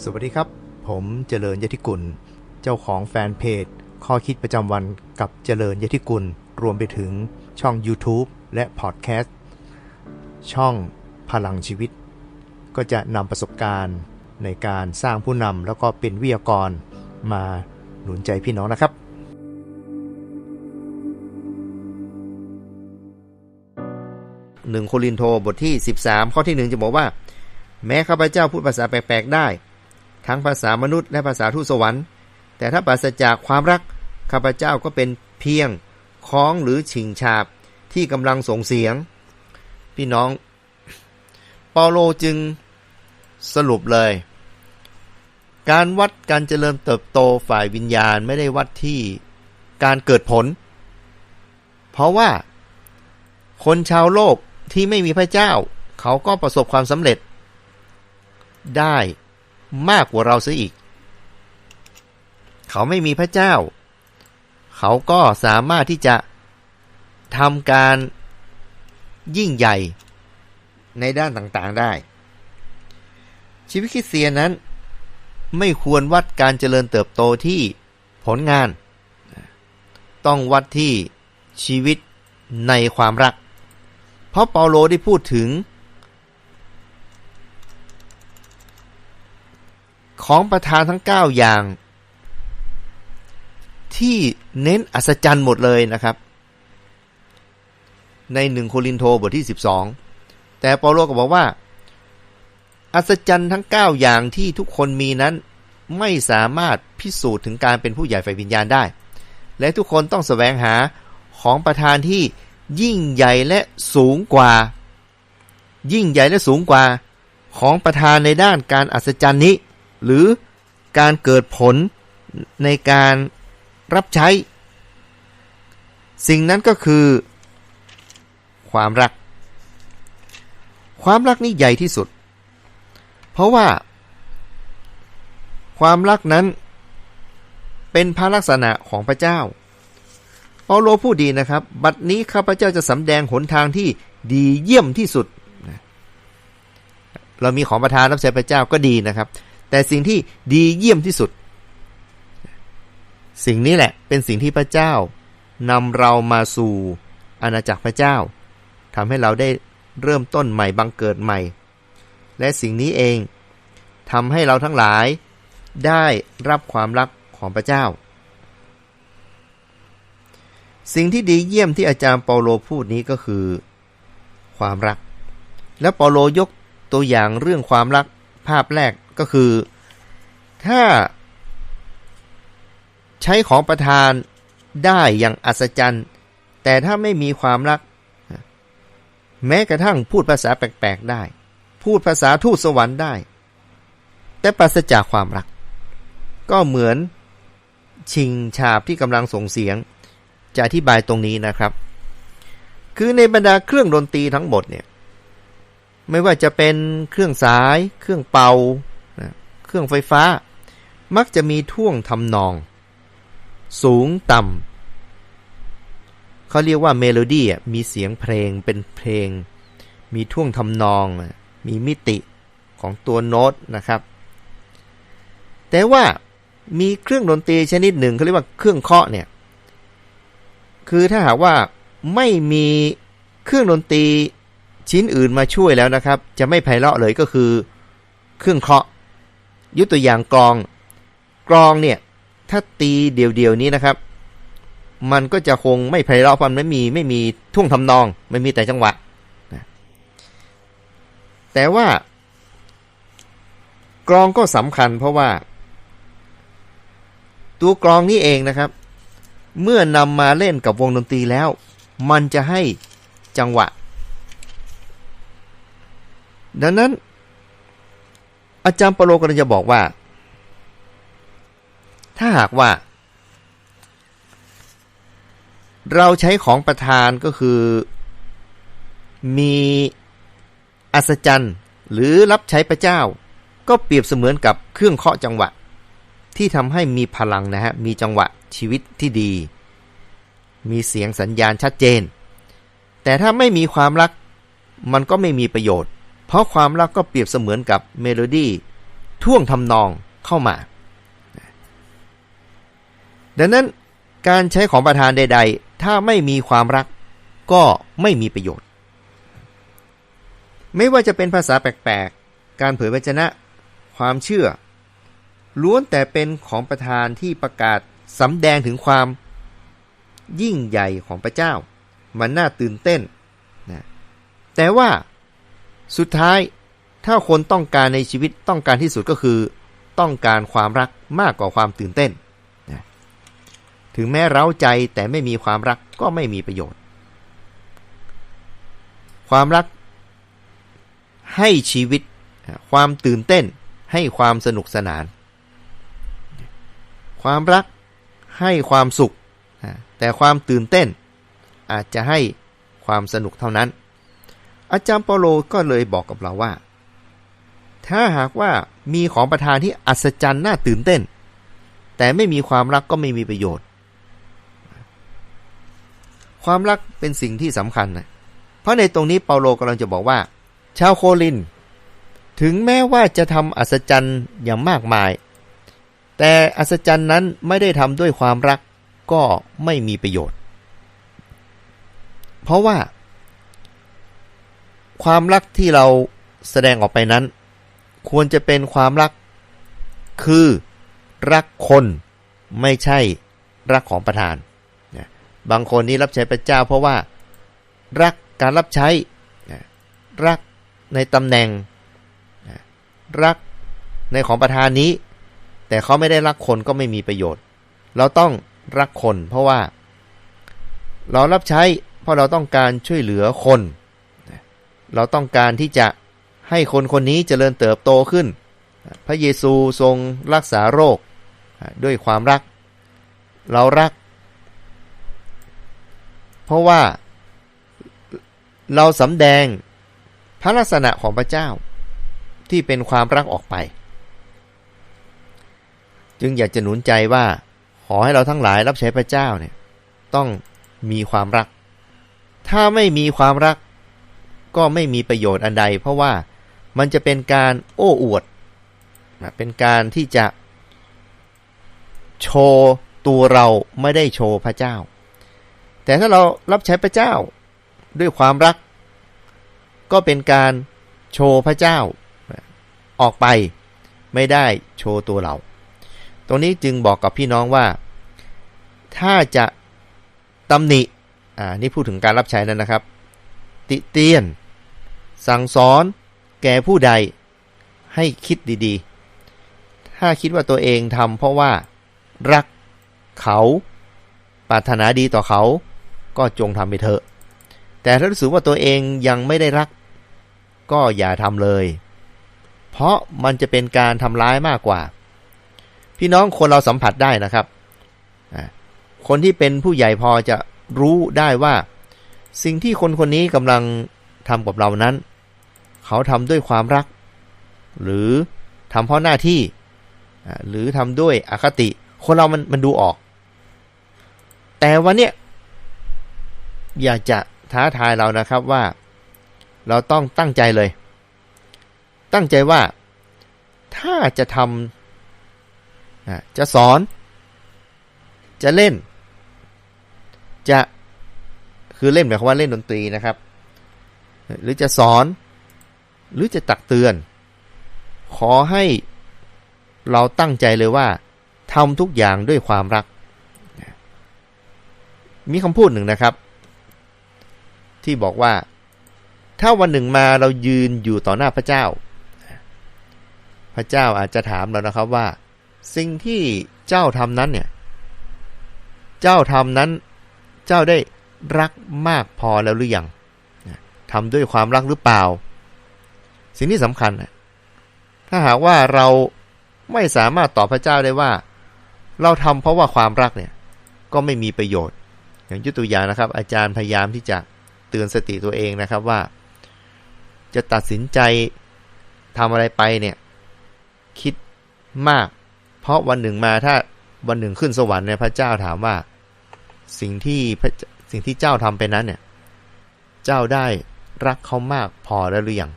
สวัสดีครับ ผมเจริญยติกุล เจ้าของแฟนเพจ ข้อคิดประจำวันกับเจริญยติกุล รวมไปถึงช่อง YouTube และพอดแคสต์ช่องพลังชีวิต ก็จะนำประสบการณ์ในการสร้างผู้นำแล้วก็เป็นวิทยากรมาหนุนใจพี่น้องนะครับหนึ่งโครินโทบทที่ 13 ข้อที่หนึ่งจะบอกว่า แม้ข้าพเจ้าพูดภาษาแปลก ๆ ได้ ทั้งภาษามนุษย์และภาษาทูตสวรรค์ แต่ถ้าปราศจากความรักข้าพเจ้าก็เป็นเพียงคล้องหรือฉิงฉาบที่กำลังส่งเสียง พี่น้อง เปาโลจึงสรุปเลย การวัดการเจริญเติบโตฝ่ายวิญญาณไม่ได้วัดที่การเกิดผล เพราะว่าคนชาวโลกที่ไม่มีพระเจ้า เขาก็ประสบความสำเร็จได้ มากกว่าเราเสียอีก เขาไม่มีพระเจ้า เขาก็สามารถที่จะทำการยิ่งใหญ่ในด้านต่างๆได้ ชีวิตคริสเตียนนั้น ไม่ควรวัดการเจริญเติบโตที่ผลงาน ต้องวัดที่ชีวิตในความรัก เพราะเปาโลได้พูดถึง ของประธานทั้ง 9 อย่าง ที่เน้นอัศจรรย์หมดเลยนะครับ ในหนึ่งโครินโทบทที่ 12 แต่เปาโลก็บอกว่า อัศจรรย์ทั้ง 9 อย่างที่ทุกคนมีนั้นไม่สามารถพิสูจน์ถึงการเป็นผู้ใหญ่ฝ่ายวิญญาณได้ และทุกคนต้องแสวงหาของประธานที่ยิ่งใหญ่และสูงกว่า ยิ่งใหญ่และสูงกว่าของประธานในด้านการอัศจรรย์นี้ หรือการเกิดผลในการรับใช้ สิ่งนั้นก็คือ ความรัก ความรักนี่ใหญ่ที่สุด เพราะว่า ความรักนั้นเป็นพระลักษณะของพระเจ้าเปาโลพูดดีนะครับ บัดนี้ข้าพเจ้าจะสำแดงหนทางที่ดีเยี่ยมที่สุด เรามีของประทานรับใช้พระเจ้าก็ดีนะครับ แต่สิ่งที่ดีเยี่ยมที่สุด สิ่งนี้แหละเป็นสิ่งที่พระเจ้านำเรามาสู่อาณาจักรพระเจ้าทำให้เราได้เริ่มต้นใหม่บังเกิดใหม่ และสิ่งนี้เองทำให้เราทั้งหลายได้รับความรักของพระเจ้า สิ่งที่ดีเยี่ยมที่อาจารย์เปาโลพูดนี้ก็คือ ความรัก และเปาโลยกตัวอย่างเรื่องความรักภาพแรก ก็คือ ถ้า ใช้ของประทานได้อย่างอัศจรรย์ แต่ถ้าไม่มีความรัก แม้กระทั่งพูดภาษาแปลกๆได้ พูดภาษาทูตสวรรค์ได้ แต่ปราศจากความรัก ก็เหมือนชิงฉาบที่กำลังส่งเสียง จะอธิบายตรงนี้นะครับ คือในบรรดาเครื่องดนตรีทั้งหมดเนี่ย ไม่ว่าจะเป็นเครื่องสาย เครื่องเป่า เครื่องไฟฟ้า มักจะมีท่วงทำนอง สูงต่ำเขาเรียกว่าเมโลดี้มีเสียงเพลงเป็นเพลง มีท่วงทำนอง มีมิติของตัวโน้ตนะครับ แต่ว่ามีเครื่องดนตรีชนิดหนึ่งเขาเรียกว่าเครื่องเคาะเนี่ย คือถ้าหากว่าไม่มีเครื่องดนตรีชิ้นอื่นมาช่วยแล้วนะครับ จะไม่ไพเราะเลยก็คือ เครื่องเคาะ ยุตัวอย่างกลองกลองเนี่ยถ้าตีเดียวๆนี้นะครับ มันก็จะคงไม่ไพเราะเพราะมันไม่มีไม่มีท่วงทำนองไม่มีแต่จังหวะ แต่ว่ากลองก็สำคัญเพราะว่า ตัวกลองนี้เองนะครับ เมื่อนำมาเล่นกับวงดนตรีแล้ว มันจะให้จังหวะ ดังนั้น อาจารย์เปโลกำลังจะบอกว่า ถ้าหากว่า เราใช้ของประทานก็คือมีอัศจรรย์หรือรับใช้พระเจ้า ก็เปรียบเสมือนกับเครื่องเคาะจังหวะ ที่ทำให้มีพลังนะฮะ มีจังหวะชีวิตที่ดี มีเสียงสัญญาณชัดเจน แต่ถ้าไม่มีความรักมันก็ไม่มีประโยชน์ เพราะความรักก็เปรียบเสมือนกับเมโลดี้ท่วงทำนองเข้ามา ดังนั้นการใช้ของประทานใด ๆ ถ้าไม่มีความรักก็ไม่มีประโยชน์ ไม่ว่าจะเป็นภาษาแปลกๆ การเผยพระชนะ ความเชื่อ ล้วนแต่เป็นของประทานที่ประกาศสำแดงถึงความยิ่งใหญ่ของพระเจ้า มันน่าตื่นเต้นนะแต่ว่า สุดท้ายถ้าคนต้องการในชีวิตต้องการที่สุดก็คือ ต้องการความรักมากกว่าความตื่นเต้นนะถึงแม้เร้าใจแต่ไม่มีความรักก็ไม่มีประโยชน์ ความรักให้ชีวิตความตื่นเต้นให้ความสนุกสนาน ความรักให้ความสุข แต่ความตื่นเต้นอาจจะให้ความสนุกเท่านั้น อาจารย์เปาโลก็เลยบอกกับเราว่า ถ้าหากว่ามีของประทานที่อัศจรรย์น่าตื่นเต้น แต่ไม่มีความรักก็ไม่มีประโยชน์ ความรักเป็นสิ่งที่สำคัญนะเพราะในตรงนี้เปาโลกำลังจะบอกว่า ชาวโคลิน ถึงแม้ว่าจะทำอัศจรรย์อย่างมากมาย แต่อัศจรรย์นั้นไม่ได้ทำด้วยความรักก็ไม่มีประโยชน์ เพราะว่า ความรักที่เราแสดงออกไปนั้น ควรจะเป็นความรัก คือรักคนไม่ใช่รักของประธานนะบางคนนี้รับใช้พระเจ้า เพราะว่ารักการรับใช้นะรักในตำแหน่งรักในของประธานนี้ แต่เขาไม่ได้รักคนก็ไม่มีประโยชน์ เราต้องรักคนเพราะว่า เรารับใช้เพราะเราต้องการช่วยเหลือคน เราต้องการที่จะให้คนคนนี้เจริญเติบโตขึ้น พระเยซูทรงรักษาโรคด้วยความรัก เรารัก เพราะว่าเราสำแดงพระลักษณะของพระเจ้าที่เป็นความรักออกไป จึงอยากจะหนุนใจว่าขอให้เราทั้งหลายรับใช้พระเจ้าเนี่ยต้องมีความรัก ถ้าไม่มีความรัก ก็ไม่มีประโยชน์อันใด เพราะว่ามันจะเป็นการโอ้อวด เป็นการที่จะโชว์ตัวเราไม่ได้โชว์พระเจ้า แต่ถ้าเรารับใช้พระเจ้าด้วยความรัก ก็เป็นการโชว์พระเจ้าออกไปไม่ได้โชว์ตัวเรา ตรงนี้จึงบอกกับพี่น้องว่า ถ้าจะตำหนิ อ่า นี่พูดถึงการรับใช้นั้นนะครับ ติเตียน สั่งสอนแก่ผู้ใดให้คิดดีๆ ถ้าคิดว่าตัวเองทำเพราะว่ารักเขาปรารถนาดีต่อเขาก็จงทำไปเถอะ แต่ถ้ารู้สึกว่าตัวเองยังไม่ได้รัก ก็อย่าทำเลย เพราะมันจะเป็นการทำร้ายมากกว่า พี่น้องคนเราสัมผัสได้นะครับ คนที่เป็นผู้ใหญ่พอจะรู้ได้ว่า สิ่งที่คนคนนี้กำลังทำกับเรานั้น เขาทำด้วยความรัก หรือทำเพราะหน้าที่ หรือทำด้วยอคติ คนเรามันมันดูออก แต่วันเนี้ยอยากจะท้าทายเรานะครับว่า เราต้องตั้งใจเลย ตั้งใจว่าถ้าจะทำจะสอน จะเล่น จะคือเล่นหมายความว่าเล่นดนตรีนะครับ หรือจะสอน หรือจะตักเตือน ขอให้เราตั้งใจเลยว่าทำทุกอย่างด้วยความรัก มีคำพูดหนึ่งนะครับ ที่บอกว่า ถ้าวันหนึ่งมาเรายืนอยู่ต่อหน้าพระเจ้า พระเจ้าอาจจะถามเรานะครับว่า สิ่งที่เจ้าทำนั้นเนี่ย เจ้าทำนั้น เจ้าได้รักมากพอแล้วหรือยังทำด้วยความรักหรือเปล่า สิ่งที่สำคัญถ้าหากว่าเราไม่สามารถตอบพระเจ้าได้ว่า เราทำเพราะว่าความรักเนี่ยก็ไม่มีประโยชน์ อย่างยุตัวอย่างนะครับ อาจารย์พยายามที่จะเตือนสติตัวเองนะครับว่า จะตัดสินใจทำอะไรไปเนี่ยคิดมาก เพราะวันหนึ่งมาถ้าวันหนึ่งขึ้นสวรรค์เนี่ยพระเจ้าถามว่าสิ่งที่สิ่งที่เจ้าทำไปนั้นเนี่ย เจ้าได้รักเขามากพอแล้วหรือยัง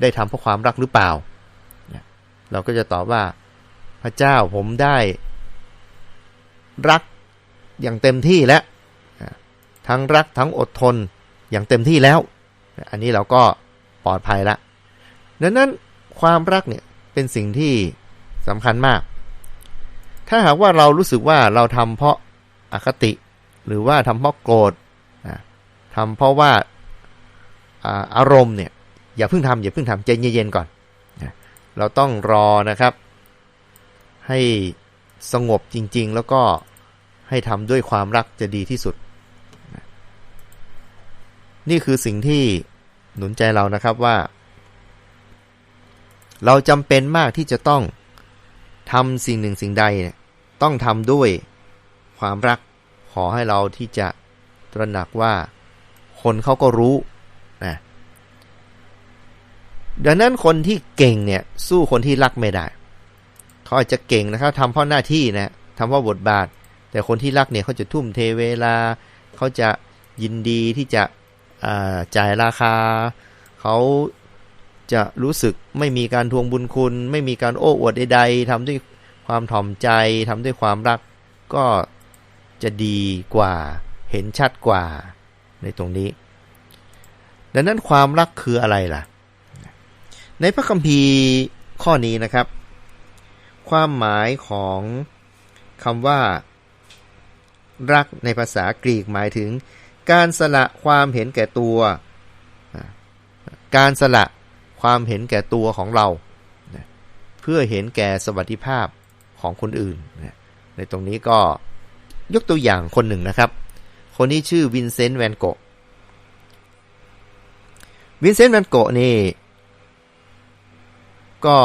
ได้ทำเพราะความรักหรือเปล่า เราก็จะตอบว่าพระเจ้าผมได้รักอย่างเต็มที่แล้วทั้งรักทั้งอดทนอย่างเต็มที่แล้ว อันนี้เราก็ปลอดภัยละดังนั้นความรักเนี่ยเป็นสิ่งที่สำคัญมาก ถ้าหากว่าเรารู้สึกว่าเราทำเพราะอคติ หรือว่าทำเพราะโกรธทำเพราะว่าอารมณ์เนี่ย อย่าเพิ่งทำอย่าเพิ่งทำใจเย็นๆก่อน เราต้องรอนะครับ ให้สงบจริงๆ แล้วก็ให้ทำด้วยความรักจะดีที่สุด นี่คือสิ่งที่หนุนใจเรานะครับว่า เราจำเป็นมากที่จะต้องทำสิ่งหนึ่งสิ่งใด ต้องทำด้วยความรักขอให้เราที่จะตระหนักว่าคนเขาก็รู้นะ ดังนั้นคนที่เก่งเนี่ยสู้คนที่รักไม่ได้ เขาอาจจะเก่งนะครับทำเพราะหน้าที่นะทำเพราะบทบาท แต่คนที่รักเนี่ยเขาจะทุ่มเทเวลา เขาจะยินดีที่จะจ่ายราคา เขาจะรู้สึกไม่มีการทวงบุญคุณ ไม่มีการโอ้อวดใดๆทำด้วยความถ่อมใจทำด้วยความรักก็จะดีกว่าเห็นชัดกว่าในตรงนี้ ดังนั้นความรักคืออะไรล่ะ ในพระคัมภีร์ข้อนี้นะครับ ความหมายของคำว่า รักในภาษากรีกหมายถึง การสละความเห็นแก่ตัว การสละความเห็นแก่ตัวของเรา เพื่อเห็นแก่สวัสดิภาพของคนอื่น ในตรงนี้ก็ยกตัวอย่างคนหนึ่งนะครับ คนนี้ชื่อวินเซนต์แวนโกวินเซนต์แวนโกนี่ ก็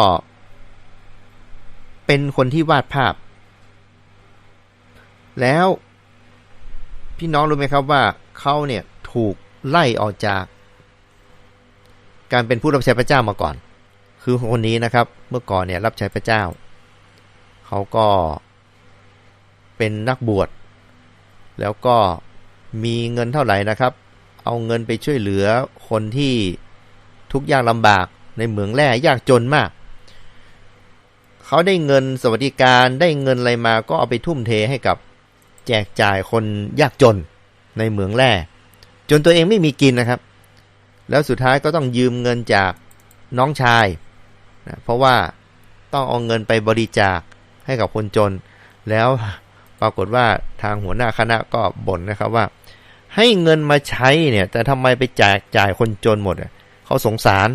เป็นคนที่วาดภาพ แล้วพี่น้องรู้ไหมครับว่าเขาเนี่ยถูกไล่ออกจาก การเป็นผู้รับใช้พระเจ้ามาก่อน คือคนนี้นะครับเมื่อก่อนเนี่ยรับใช้พระเจ้า เขาก็เป็นนักบวช แล้วก็มีเงินเท่าไหร่นะครับ เอาเงินไปช่วยเหลือคนที่ทุกข์ยากลำบาก ในเหมืองแร่ยากจนมาก เขาได้เงินสวัสดิการได้เงินอะไรมาก็เอาไปทุ่มเทให้กับแจกจ่ายคนยากจนในเหมืองแร่ จนตัวเองไม่มีกินนะครับ แล้วสุดท้ายก็ต้องยืมเงินจากน้องชายนะเพราะว่าต้องเอาเงินไปบริจาคให้กับคนจน แล้วปรากฏว่าทางหัวหน้าคณะก็บ่นนะครับว่า ให้เงินมาใช้เนี่ย แต่ทำไมไปแจกจ่ายคนจนหมดเขาสงสาร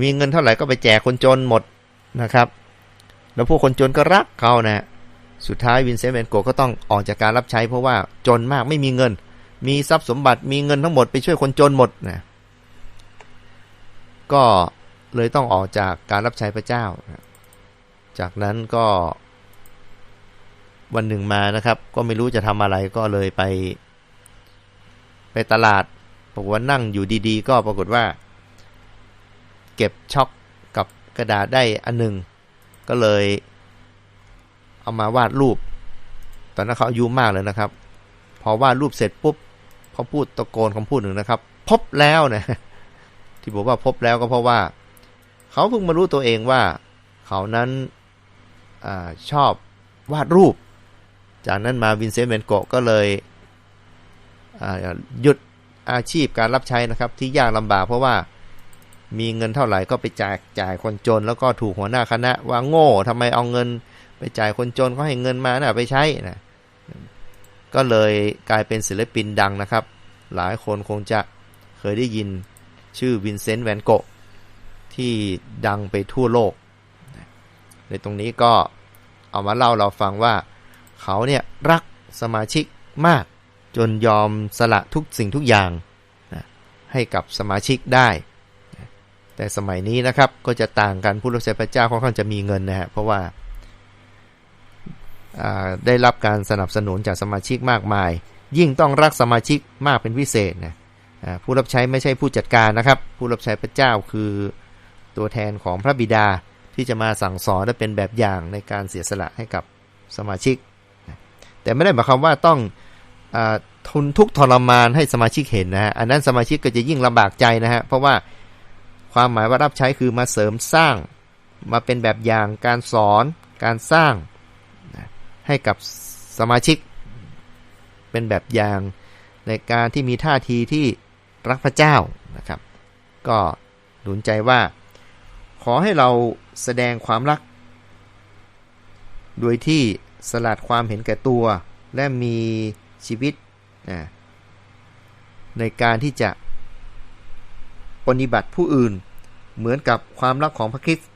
มีเงินเท่าไหร่ก็ไปแจกคนจนหมดนะครับ แล้วพวกคนจนก็รักเขานะสุดท้ายวินเซนต์แวนโกก็ต้องออกจากการรับใช้เพราะว่าจนมากไม่มีเงิน มีทรัพย์สมบัติมีเงินทั้งหมดไปช่วยคนจนหมดนะก็เลยต้องออกจากการรับใช้พระเจ้า จากนั้นก็วันหนึ่งมานะครับ ก็ไม่รู้จะทำอะไรก็เลยไป ไปตลาดบอกว่านั่งอยู่ดีๆ ก็ปรากฏว่า เก็บช็อกกับกระดาษได้อันหนึ่งก็เลย เอามาวาดรูป ตอนนั้นเขาอายุมากเลยนะครับ พอวาดรูปเสร็จปุ๊บเขาพูดตะโกนคำพูดหนึ่งนะครับ พบแล้วนะที่บอกว่าพบแล้วก็เพราะว่า เขาเพิ่งมารู้ตัวเองว่า เขานั้นอชอบวาดรูป จากนั้นมาวินเซนต์เวนโกก็เลยหยุดอาชีพการรับใช้นะครับ ที่ยากลำบากเพราะว่า มีเงินเท่าไหร่ก็ไปจ่ายจ่ายคนจน แล้วก็ถูกหัวหน้าคณะว่าโง่ทำไมเอาเงิน ไปจ่ายคนจนเขาให้เงินมานะ่ะไปใช้นะก็เลยกลายเป็นศิลปินดังนะครับ หลายคนคงจะเคยได้ยินชื่อวินเซนต์แวนโกะที่ดังไปทั่วโลก ในตรงนี้ก็เอามาเล่าเราฟังว่า เขาเนี่ยรักสมาชิกมากจนยอมสละทุกสิ่งทุกอย่างนะให้กับสมาชิกได้ แต่สมัยนี้นะครับก็จะต่างกันผู้รับใช้พระเจ้าค่อนข้างจะมีเงินนะฮะเพราะว่าได้รับการสนับสนุนจากสมาชิกมากมาย ยิ่งต้องรักสมาชิกมากเป็นพิเศษนะผู้รับใช้ไม่ใช่ผู้จัดการนะครับ ผู้รับใช้พระเจ้าคือตัวแทนของพระบิดาที่จะมาสั่งสอนและเป็นแบบอย่างในการเสียสละให้กับสมาชิก แต่ไม่ได้หมายความว่าต้องทนทุกทรมานให้สมาชิกเห็นนะฮะอันนั้นสมาชิกก็จะยิ่งลำบากใจนะฮะเพราะว่า ความหมายว่ารับใช้คือมาเสริมสร้าง มาเป็นแบบอย่างการสอน การสร้างให้กับสมาชิก เป็นแบบอย่างในการที่มีท่าทีที่รักพระเจ้านะครับ ก็หนุนใจว่า ขอให้เราแสดงความรัก โดยที่สลัดความเห็นแก่ตัว และมีชีวิตในการที่จะปฏิบัติผู้อื่น เหมือนกับความรักของพระคริสต์